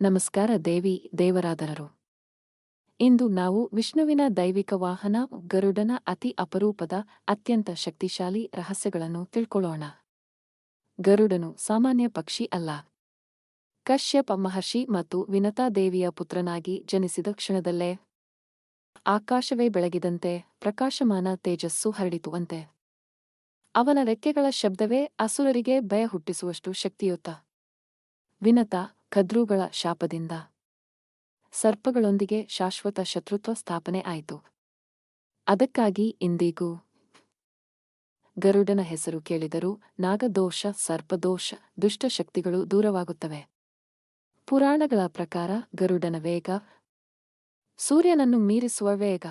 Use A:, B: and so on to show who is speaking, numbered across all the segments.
A: ನಮಸ್ಕಾರ ದೇವಿ, ದೇವರಾದರರು. ಇಂದು ನಾವು ವಿಷ್ಣುವಿನ ದೈವಿಕ ವಾಹನ ಗರುಡನ ಅತಿ ಅಪರೂಪದ, ಅತ್ಯಂತ ಶಕ್ತಿಶಾಲಿ ರಹಸ್ಯಗಳನ್ನು ತಿಳ್ಕೊಳ್ಳೋಣ. ಗರುಡನು ಸಾಮಾನ್ಯ ಪಕ್ಷಿ ಅಲ್ಲ. ಕಶ್ಯಪ ಮಹರ್ಷಿ ಮತ್ತು ವಿನತಾ ದೇವಿಯ ಪುತ್ರನಾಗಿ ಜನಿಸಿದ ಕ್ಷಣದಲ್ಲೇ ಆಕಾಶವೇ ಬೆಳಗಿದಂತೆ ಪ್ರಕಾಶಮಾನ ತೇಜಸ್ಸು ಹರಡಿತುವಂತೆ ಅವನ ರೆಕ್ಕೆಗಳ ಶಬ್ದವೇ ಅಸುರರಿಗೆ ಭಯ ಹುಟ್ಟಿಸುವಷ್ಟು ಶಕ್ತಿಯುತ. ವಿನತ ಕದ್ರುಗಳ ಶಾಪದಿಂದ. ಸರ್ಪಗಳೊಂದಿಗೆ ಶಾಶ್ವತ ಶತ್ರುತ್ವ ಸ್ಥಾಪನೆ ಆಯಿತು. ಅದಕ್ಕಾಗಿ ಇಂದಿಗೂ. ಗರುಡನ ಹೆಸರು ಕೇಳಿದರೂ ನಾಗದೋಷ, ಸರ್ಪದೋಷ ದುಷ್ಟಶಕ್ತಿಗಳು ದೂರವಾಗುತ್ತವೆ. ಪುರಾಣಗಳ ಪ್ರಕಾರ ಗರುಡನ ವೇಗ. ಸೂರ್ಯನನ್ನು ಮೀರಿಸುವ ವೇಗ.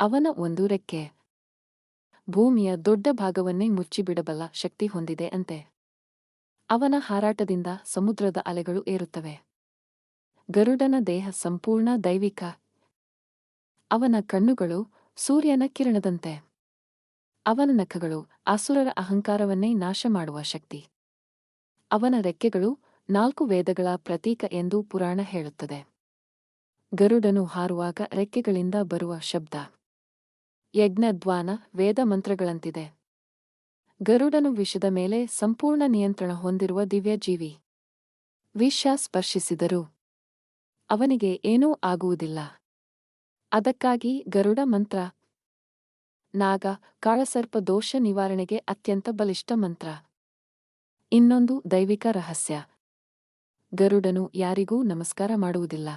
A: ಅವನ ಒಂದು ರೆಕ್ಕೆ. ಭೂಮಿಯ ದೊಡ್ಡ ಭಾಗವನ್ನೇ ಮುಚ್ಚಿಬಿಡಬಲ್ಲ ಶಕ್ತಿ ಹೊಂದಿದೆ ಅಂತೆ. ಅವನ ಹಾರಾಟದಿಂದ ಸಮುದ್ರದ ಅಲೆಗಳು ಏರುತ್ತವೆ. ಗರುಡನ ದೇಹ ಸಂಪೂರ್ಣ ದೈವಿಕ. ಅವನ ಕಣ್ಣುಗಳು ಸೂರ್ಯನ ಕಿರಣದಂತೆ. ಅವನ ನಖಗಳು ಅಸುರರ ಅಹಂಕಾರವನ್ನೇ ನಾಶ ಮಾಡುವ ಶಕ್ತಿ. ಅವನ ರೆಕ್ಕೆಗಳು ನಾಲ್ಕು ವೇದಗಳ ಪ್ರತೀಕ ಎಂದು ಪುರಾಣ ಹೇಳುತ್ತದೆ. ಗರುಡನು ಹಾರುವಾಗ ರೆಕ್ಕೆಗಳಿಂದ ಬರುವ ಶಬ್ದ. ಯಜ್ಞದ್ವಾನ ವೇದ ಮಂತ್ರಗಳಂತಿದೆ. ಗರುಡನು ವಿಷದ ಮೇಲೆ ಸಂಪೂರ್ಣ ನಿಯಂತ್ರಣ ಹೊಂದಿರುವ ದಿವ್ಯಜೀವಿ. ವಿಷ ಸ್ಪರ್ಶಿಸಿದರು. ಅವನಿಗೆ ಏನೂ ಆಗುವುದಿಲ್ಲ. ಅದಕ್ಕಾಗಿ ಗರುಡ ಮಂತ್ರ, ನಾಗ, ಕಾಳಸರ್ಪ ದೋಷ ನಿವಾರಣೆಗೆ ಅತ್ಯಂತ ಬಲಿಷ್ಠ ಮಂತ್ರ. ಇನ್ನೊಂದು ದೈವಿಕ ರಹಸ್ಯ. ಗರುಡನು ಯಾರಿಗೂ ನಮಸ್ಕಾರ ಮಾಡುವುದಿಲ್ಲ.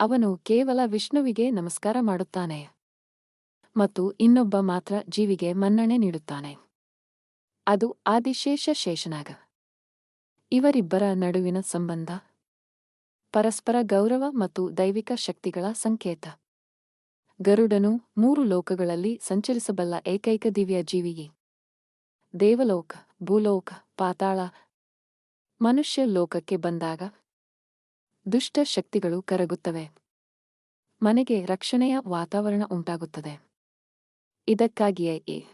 A: ಅವನು ಕೇವಲ ವಿಷ್ಣುವಿಗೆ ನಮಸ್ಕಾರ ಮಾಡುತ್ತಾನೆ. ಮತ್ತು ಇನ್ನೊಬ್ಬ ಮಾತ್ರ ಜೀವಿಗೆ ಮನ್ನಣೆ ನೀಡುತ್ತಾನೆ. ಅದು ಆದಿಶೇಷ ಶೇಷನಾಗ. ಇವರಿಬ್ಬರ ನಡುವಿನ ಸಂಬಂಧ, ಪರಸ್ಪರ ಗೌರವ ಮತ್ತು ದೈವಿಕ ಶಕ್ತಿಗಳ ಸಂಕೇತ. ಗರುಡನು ಮೂರು ಲೋಕಗಳಲ್ಲಿ ಸಂಚರಿಸಬಲ್ಲ ಏಕೈಕ ದಿವ್ಯ ಜೀವಿಗೆ ದೇವಲೋಕ, ಭೂಲೋಕ, ಪಾತಾಳ, ಮನುಷ್ಯ ಲೋಕಕ್ಕೆ ಬಂದಾಗ ದುಷ್ಟ ಶಕ್ತಿಗಳು ಕರಗುತ್ತವೆ. ಮನೆಗೆ ರಕ್ಷಣೆಯ ವಾತಾವರಣ ಉಂಟಾಗುತ್ತದೆ. ಇದಕ್ಕಾಗಿಯೇ ಈ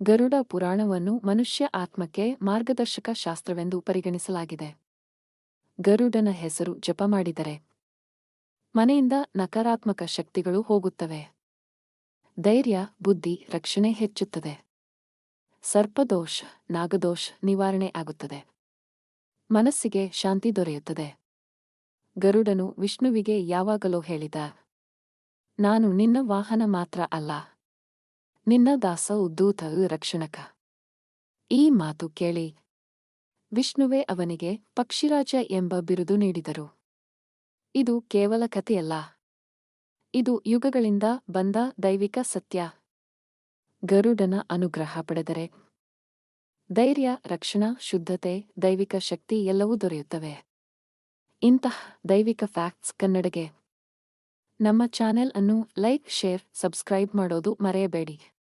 A: ಗರುಡ ಪುರಾಣವನ್ನು ಮನುಷ್ಯ ಆತ್ಮಕ್ಕೆ ಮಾರ್ಗದರ್ಶಕ ಶಾಸ್ತ್ರವೆಂದು ಪರಿಗಣಿಸಲಾಗಿದೆ. ಗರುಡನ ಹೆಸರು ಜಪ ಮಾಡಿದರೆ ಮನೆಯಿಂದ ನಕಾರಾತ್ಮಕ ಶಕ್ತಿಗಳು ಹೋಗುತ್ತವೆ. ಧೈರ್ಯ, ಬುದ್ಧಿ, ರಕ್ಷಣೆ ಹೆಚ್ಚುತ್ತದೆ. ಸರ್ಪದೋಷ, ನಾಗದೋಷ ನಿವಾರಣೆ ಆಗುತ್ತದೆ. ಮನಸ್ಸಿಗೆ ಶಾಂತಿ ದೊರೆಯುತ್ತದೆ. ಗರುಡನು ವಿಷ್ಣುವಿಗೆ ಯಾವಾಗಲೂ ಹೇಳಿದ, ನಾನು ನಿನ್ನ ವಾಹನ ಮಾತ್ರ ಅಲ್ಲ. ನಿನ್ನ ದಾಸ ಉದ್ದೂತ ರಕ್ಷಣಕ. ಈ ಮಾತು ಕೇಳಿ ವಿಷ್ಣುವೇ ಅವನಿಗೆ ಪಕ್ಷಿರಾಜ ಎಂಬ ಬಿರುದು ನೀಡಿದರು. ಇದು ಕೇವಲ ಕಥೆಯಲ್ಲ. ಇದು ಯುಗಗಳಿಂದ ಬಂದ ದೈವಿಕ ಸತ್ಯ. ಗರುಡನ ಅನುಗ್ರಹ ಪಡೆದರೆ ಧೈರ್ಯ, ರಕ್ಷಣಾ, ಶುದ್ಧತೆ, ದೈವಿಕ ಶಕ್ತಿ ಎಲ್ಲವೂ ದೊರೆಯುತ್ತವೆ. ಇಂತಹ ದೈವಿಕ ಫ್ಯಾಕ್ಟ್ಸ್ ಕನ್ನಡಗೆ. ನಮ್ಮ ಚಾನೆಲ್ ಅನ್ನು ಲೈಕ್, ಶೇರ್, ಸಬ್ಸ್ಕ್ರೈಬ್ ಮಾಡೋದು ಮರೆಯಬೇಡಿ.